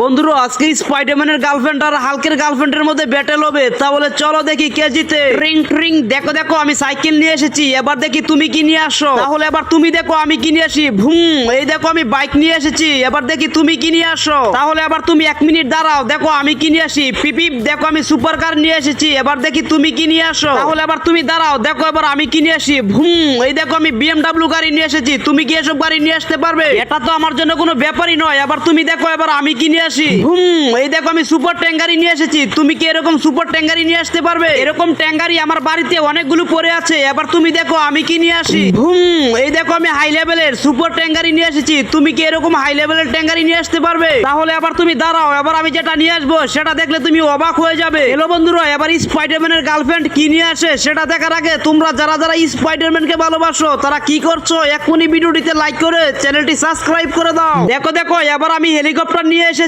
বন্ধুরা আজকে স্পাইডারম্যানের গার্লফ্রেন্ড আর হালকের গার্লফ্রেন্ডের মধ্যে ব্যাটেল হবে। তাহলে চলো দেখি কে জিতে। রিং ট্রিং দেখো দেখো আমি সাইকেল নিয়ে এসেছি। এবার দেখি তুমি কি নিয়ে আসো। তাহলে এবার তুমি দেখো আমি কি নিয়ে আসি। ভুম এই দেখো আমি বাইক নিয়ে এসেছি। এবার দেখি তুমি কি নিয়ে আসো। তাহলে এবার তুমি এক মিনিট দাঁড়াও। দেখো আমি কি নিয়ে আসি। পিপি দেখো আমি সুপার কার নিয়ে এসেছি। এবার দেখি তুমি কি নিয়ে আসো। তাহলে এবার তুমি দাঁড়াও। দেখো এবার আমি কি নিয়ে আসি। ভুম এই দেখো আমি বিএমডাব্লিউ গাড়ি নিয়ে এসেছি। তুমি কি এসব গাড়ি নিয়ে আসতে পারবে? এটা তো আমার জন্য কোনো ব্যাপারই নয়। এবার তুমি দেখো এবার আমি কি নিয়ে আসি। হুম এই দেখো আমি সুপার ট্যাঙ্গারি নিয়ে এসেছি। তুমি কি এরকম সুপার ট্যাঙ্গারি নিয়ে আসতে পারবে? এরকম ট্যাঙ্গারি আমার বাড়িতে অনেকগুলো পড়ে আছে। এবার তুমি দেখো আমি কি নিয়ে আসি? হুম এই দেখো আমি হাই লেভেলের সুপার ট্যাঙ্গারি নিয়ে এসেছি। তুমি কি এরকম হাই লেভেলের ট্যাঙ্গারি নিয়ে আসতে পারবে? তাহলে আবার তুমি দাঁড়াও এবার আমি যেটা নিয়ে আসব সেটা দেখলে তুমি অবাক হয়ে যাবে। হ্যালো বন্ধুরা এবার স্পাইডারম্যানের গার্লফ্রেন্ড কি নিয়ে আসে সেটা দেখার আগে তোমরা যারা যারা স্পাইডারম্যানকে ভালোবাসো তারা কি করছ? এক্ষুনি ভিডিওটিতে লাইক করে চ্যানেলটি সাবস্ক্রাইব করে দাও। দেখো দেখো এবার আমি হেলিকপ্টার নিয়ে এসেছি।